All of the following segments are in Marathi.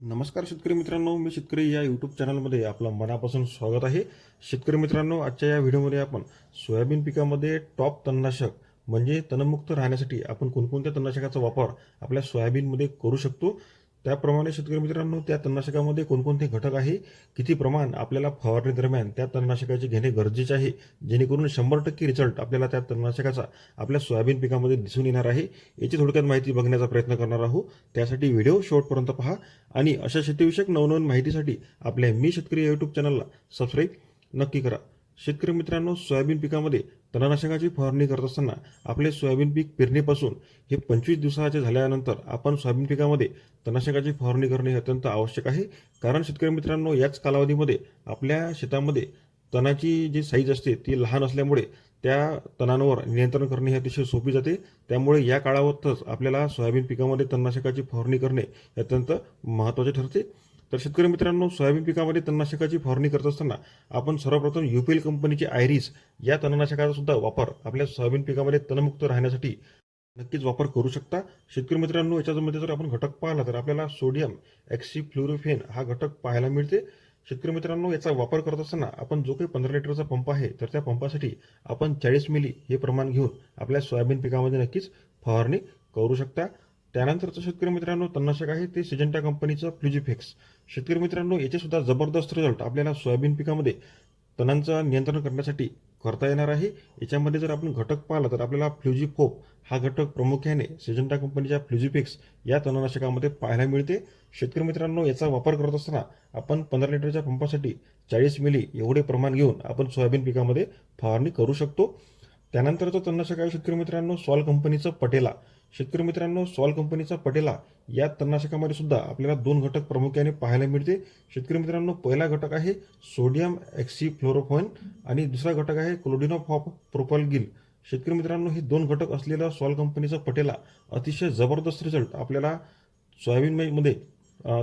नमस्कार शेतकरी मित्रांनो मी शेतकरी या यूट्यूब चॅनलमध्ये आपलं मनापासून स्वागत आहे. शेतकरी मित्रांनो आजच्या या व्हिडिओमध्ये आपण सोयाबीन पिकामध्ये टॉप तणनाशक म्हणजे तणमुक्त राहण्यासाठी आपण कोणकोणत्या तणनाशकाचा वापर आपल्या सोयाबीनमध्ये करू शकतो? त्याप्रमाणे शेतकरी मित्रांनो त्या तणनाशकामध्ये कोणकोणते घटक आहे किती प्रमाण आपल्याला फवारणी दरम्यान त्या तणनाशकाचे घेणे गरजेचे आहे जेणेकरून शंभर टक्के रिझल्ट आपल्याला त्या तणनाशकाचा आपल्या सोयाबीन पिकामध्ये दिसून येणार आहे याची थोडक्यात माहिती बघण्याचा प्रयत्न करणार आहोत. त्यासाठी व्हिडिओ शेवटपर्यंत पहा आणि अशा शेतीविषयक नवनवीन माहितीसाठी आपल्या मी शेतकरी यूट्यूब चॅनलला सबस्क्राईब नक्की करा. शेतकरी मित्रांनो सोयाबीन पिकामध्ये तणनाशकाची फवारणी करत असताना आपले सोयाबीन पीक पेरणीपासून हे पंचवीस दिवसाचे झाल्यानंतर आपण सोयाबीन पिकामध्ये तणनाशकाची फवारणी करणे हे अत्यंत आवश्यक आहे. कारण शेतकरी मित्रांनो याच कालावधीमध्ये आपल्या शेतामध्ये तणाची जी साईज असते ती लहान असल्यामुळे त्या तणांवर नियंत्रण करणे हे अतिशय सोपी जाते. त्यामुळे या काळावरच आपल्याला सोयाबीन पिकामध्ये तणनाशकाची फवारणी करणे अत्यंत महत्त्वाचे ठरते. तर शेतकरी मित्रांनो सोयाबीन पिकामध्ये तणनाशकाची फवारणी करत असताना आपण सर्वप्रथम युपीएल कंपनीचे आयरिस या तणनाशकाचा सुद्धा वापर आपल्या सोयाबीन पिकामध्ये तणमुक्त राहण्यासाठी नक्कीच वापर करू शकता. शेतकरी मित्रांनो याच्यामध्ये जर आपण घटक पाहिला तर आपल्याला सोडियम एक्सिफ्लोरोफेन हा घटक पाहायला मिळते. शेतकरी मित्रांनो याचा वापर करत असताना आपण जो काही पंधरा लिटरचा पंप आहे तर त्या पंपासाठी आपण चाळीस मिली हे प्रमाण घेऊन आपल्या सोयाबीन पिकामध्ये नक्कीच फवारणी करू शकता. त्यानंतरचं शेतकरी मित्रांनो तणनाशक आहे ते सिजंटा कंपनीचं फ्लुजिफेक्स शेतकरी मित्रांनो याचे सुद्धा जबरदस्त रिझल्ट आपल्याला सोयाबीन पिकामध्ये तणांचं नियंत्रण करण्यासाठी करता येणार आहे. याच्यामध्ये जर आपण घटक पाहिला तर आपल्याला फ्लुजिफोप हा घटक प्रामुख्याने सिजंटा कंपनीच्या फ्लुजिफिक्स या तणनाशकामध्ये पाहायला मिळते. शेतकरी मित्रांनो याचा वापर करत असताना आपण पंधरा लिटरच्या पंपासाठी चाळीस मिली एवढे प्रमाण घेऊन आपण सोयाबीन पिकामध्ये फवारणी करू शकतो. त्यानंतरचं तणनाशक आहे शेतकरी मित्रांनो सॉल कंपनीचं पटेला. शेतकरी मित्रांनो सॉल कंपनीचा पटेला. या तणनाशकामध्ये सुद्धा आपल्याला दोन घटक प्रामुख्याने पाहायला मिळते. शेतकरी मित्रांनो पहिला घटक आहे सोडियम एक्सिफ्लोरोफॉइन आणि दुसरा घटक आहे क्लोडिनोफॉप प्रोपलगिल शेतकरी मित्रांनो हे दोन घटक असलेला सॉल कंपनीचा पटेला अतिशय जबरदस्त रिझल्ट आपल्याला सोयाबीनमध्ये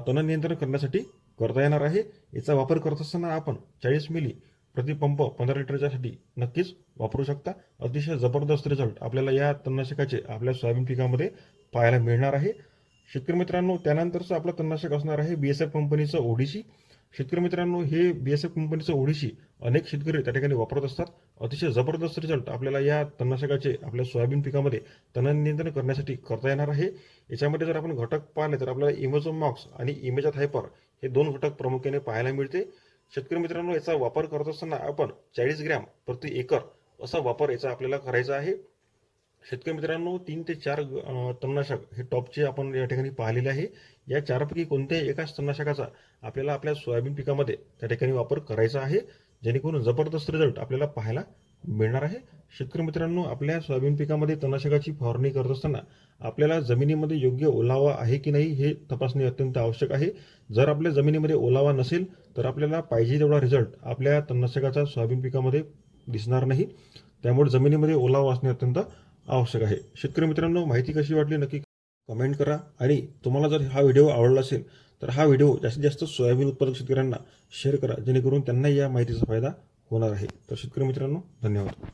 तण नियंत्रण करण्यासाठी करता येणार आहे. याचा वापर करत असताना आपण चाळीस मिली प्रतिपंप पंधरा लिटरच्यासाठी नक्कीच वापरू शकता. अतिशय जबरदस्त रिझल्ट आपल्याला या तणनाशकाचे आपल्या सोयाबीन पिकामध्ये पाहायला मिळणार आहे. शेतकरी मित्रांनो त्यानंतरचं आपलं तणनाशक असणार आहे बी एस एफ कंपनीचं ओडीसी शेतकरी मित्रांनो हे बी एस एफ कंपनीचं ओडीसी अनेक शेतकरी त्या ठिकाणी वापरत असतात. अतिशय जबरदस्त रिझल्ट आपल्याला या तणनाशकाचे आपल्या सोयाबीन पिकामध्ये तण नियंत्रण करण्यासाठी करता येणार आहे. याच्यामध्ये जर आपण घटक पाहिले तर आपल्याला इमोझोमॉक्स आणि इमेजात हायपर हे दोन घटक प्रामुख्याने पाहायला मिळते. शेतकरी मित्रांनो याचा वापर करत असताना आपण चाळीस ग्रॅम प्रति एकर असा वापर याचा आपल्याला करायचा आहे. शेतकरी मित्रांनो तीन ते चार तणनाशक हे टॉपचे आपण या ठिकाणी पाहिलेले आहे. या चारपैकी कोणत्याही एकाच तणनाशकाचा आपल्याला आपल्या सोयाबीन पिकामध्ये त्या ठिकाणी वापर करायचा आहे जेणेकरून जबरदस्त रिझल्ट आपल्याला पाहायला मिळणार आहे. शेतकरी मित्रांनो आपल्या सोयाबीन पिकामध्ये तणनाशकाची फवारणी करत असताना आपल्याला जमिनीमध्ये योग्य ओलावा आहे की नाही हे तपासणे अत्यंत आवश्यक आहे. जर आपल्या जमिनीमध्ये ओलावा नसेल तर आपल्याला पाहिजे तेवढा रिझल्ट आपल्या तणनाशकाचा सोयाबीन पिकामध्ये दिसणार नाही. त्यामुळे जमिनीमध्ये ओलावा असणे अत्यंत आवश्यक आहे. शेतकरी मित्रांनो माहिती कशी वाटली नक्की कमेंट करा. आणि तुम्हाला जर हा व्हिडिओ आवडला असेल तर हा व्हिडिओ जास्तीत जास्त सोयाबीन उत्पादक शेतकऱ्यांना शेअर करा जेणेकरून त्यांनाही या माहितीचा फायदा होणार आहे. तर शेतकरी मित्रांनो धन्यवाद.